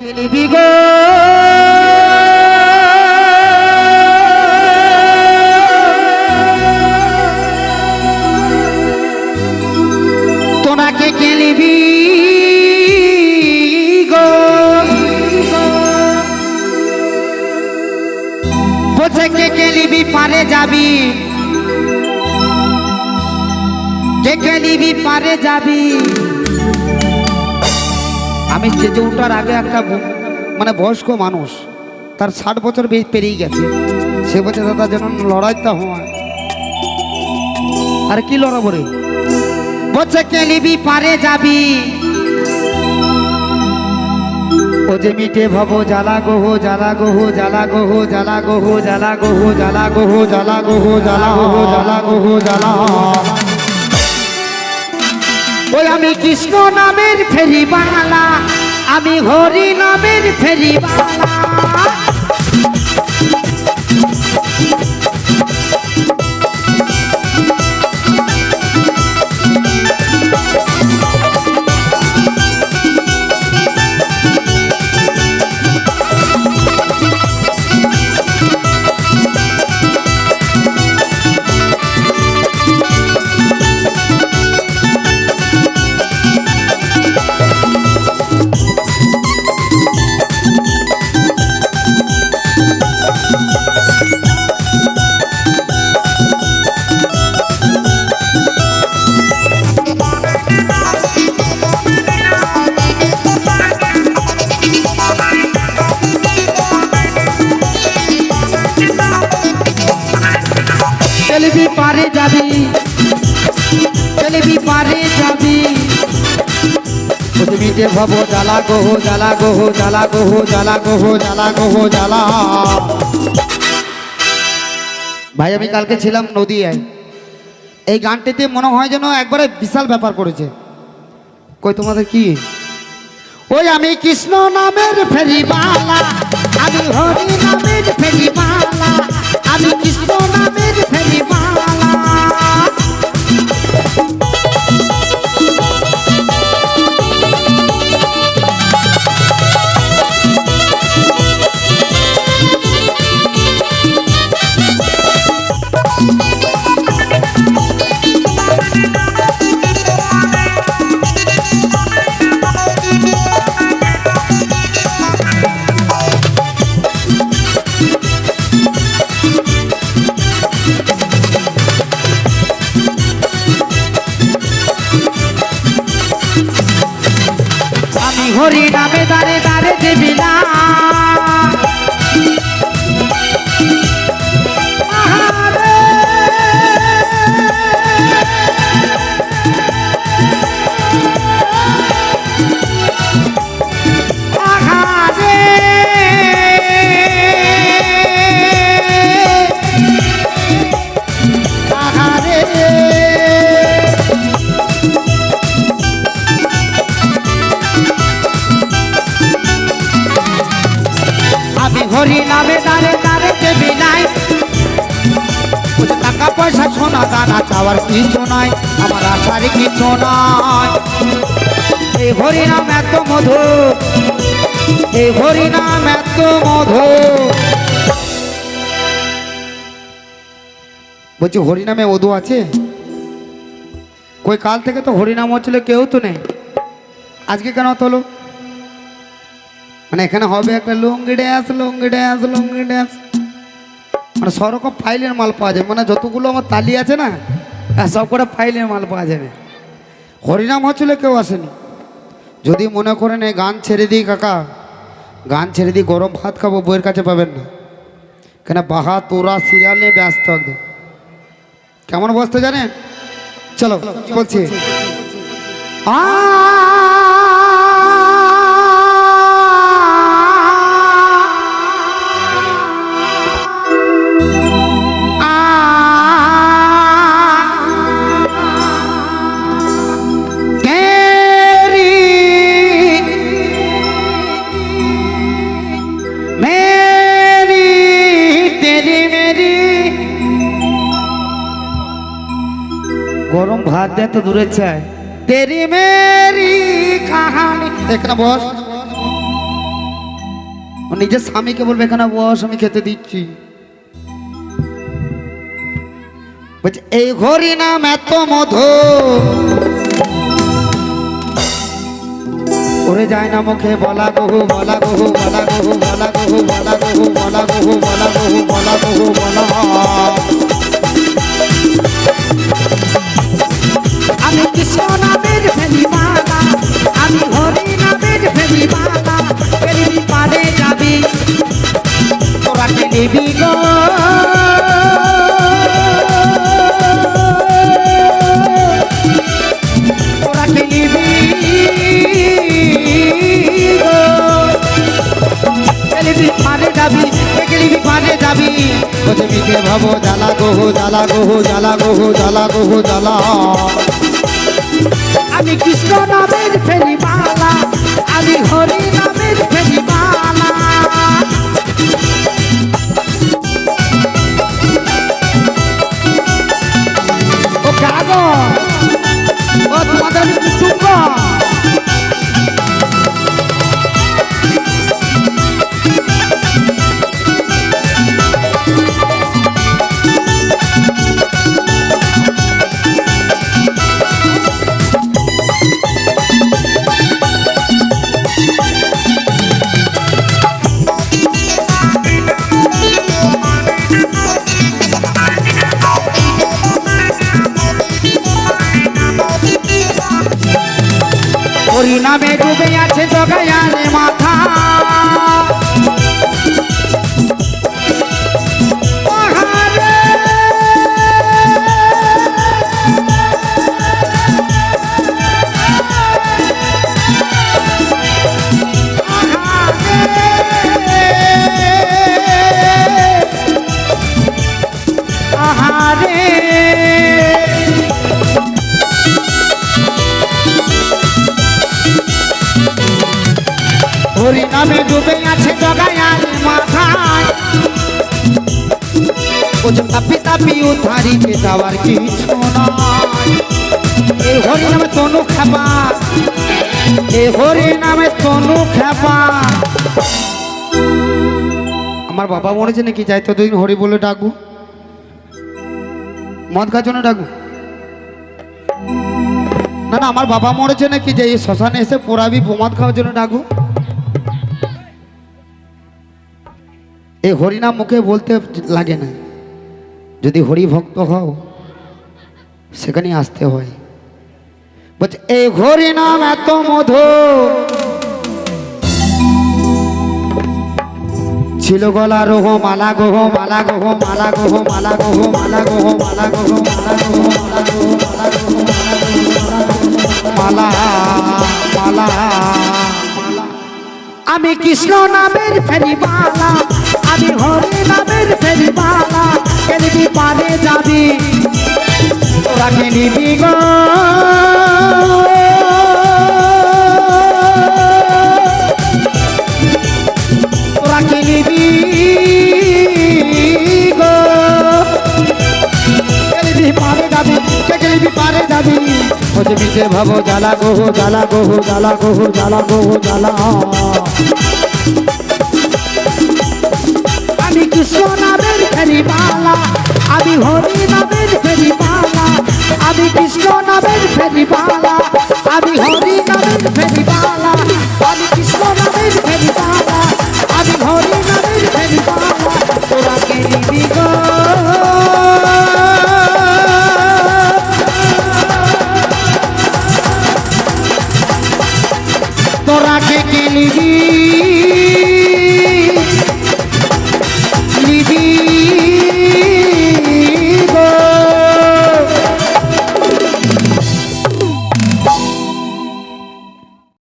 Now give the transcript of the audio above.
খেলিবি গো। তোনাকে খেলিবি গো। বলছে কে খেলিবি পারে যাবি। কে খেলিবি পারে যাবি? আমি স্টেজে ওঠার আগে একটা মানে বয়স্ক মানুষ তার ষাট বছর বেশ পেরিয়ে গেছে সে বলছে দাদা যেন লড়াইটা হয় আর কি লড়াবো রে বলছে কেলিবি পারে যাবি ও যে মিটে ভব জ্বালা গোহ জ্বালা গোহ জ্বালা গোহ জ্বালা গোহ জ্বালা গোহ জ্বালা গোহ জ্বালা গোহ জ্বালা গোহ জ্বালা গোহ জ্বালা ওই আমি কৃষ্ণ নামের ফেরিবালা আমি হরি নামের ফেরিবালা চলবি পারে যাবি, চলবি পারে যাবি। মিটে ভব জ্বালা গোহ জ্বালা গোহ জ্বালা গোহ জ্বালা গোহ জ্বালা গোহ জ্বালা। ভাই, আমি কালকে ছিলাম নদিয়ায়। এই গানটিতে মনে হয় যেন একবারে বিশাল ব্যাপার করেছে। কই, তোমাদের কি? ওই আমি কৃষ্ণ নামের ফেরিবালা আমি হরি নামের ফেরিবালা কৃষ্ণ নামের ফেরি মালা। হরি নামে দাঁড়ে দাঁড়ে দেবি দাঁড়ে দাঁড়ে দেবি নাই। টাকা পয়সা সোনা চাওয়ার কিছু নাই, আমার কিছু নাই। এই হরি নাম এত মধু এই হরি নাম এত মধু। বলছি, হরিনামে মধু আছে? কই, কাল থেকে তো হরিনাম হচ্ছিল, কেউ তো নেই। আজকে কেন তোলো মানে এখানে হবে একটা lungi dance lungi dance lungi dance. মানে সব রকম ফাইলের মাল পাওয়া যাবে। মানে যতগুলো আমার তালি আছে না আর সব করে ফাইলের মাল পাওয়া যাবে। হরিনাম হচ্ছিল কেউ আসেনি। যদি মনে করেন এই গান ছেড়ে দিই কাকা, গান ছেড়ে দিই, গরম ভাত খাব, বইয়ের কাছে পাবেন না। কেন বাহা তোরা সিরিয়াল নিয়ে ব্যস্ত একদম। কেমন বসতে জানেন? চলো, বলছি। मेरी ভাত দেয় তো দূরে চায় তেরি মেরি কাহানি। এখানে বস। নিজের স্বামীকে বলবে এখানে বস আমি খেতে দিচ্ছি। বলছে এই হরি নাম এত মধু ওরে যায় না মুখে বলা গহু বলা গহু বলা গহু বলা গহু বলা গহু বলা গহু বলা গহু বলা গহু ভাবো জ্বালা গহু জ্বালা গহু জ্বালা গহু জ্বালা গহু জ্বালা। আহারে। হরি নামে ডুবে আছে জগায়াল মাথায়। তাপি তাপি উদ্ধারিতে যাওয়ার কিছু এই হরি নামে তনু খাবা এ হরি নামে তনু খেপা। আমার বাবা মরেছে নাকি? যাই তো দুদিন হরি বলে ডাকু মদ খাওয়ার জন্য ডাকু না না, আমার বাবা মরেছে নাকি? যে এই শ্মশানে এসে পোড়াবি বোমাদ খাওয়ার জন্য ডাকু এই হরিনাম মুখে বলতে লাগে না। যদি হরি ভক্ত হও সেখানে আসতে হয়। বলছে, এই হরিনাম এত মধু ছিল গলা রোহ মালা গোহ মালা গোহ মালা গোহ মালা গোহ মালা গোহ মালা গোহ মালা গোহ মালা গোহ মালা মালা আমি কৃষ্ণ নামের ফেরিবালা আমি হরি নামের ফেরিবালা কেনবি পারে যাবি তোরা নিবি গো মিশে ভাবো, জ্বালা গোহো জ্বালা গোহো জ্বালা গোহো জ্বালা গোহো জ্বালা। আমি কৃষ্ণ নামের ফেরিবালা আমি হরি নামের ফেরিবালা আমি কৃষ্ণ নামের ফেরিবালা गी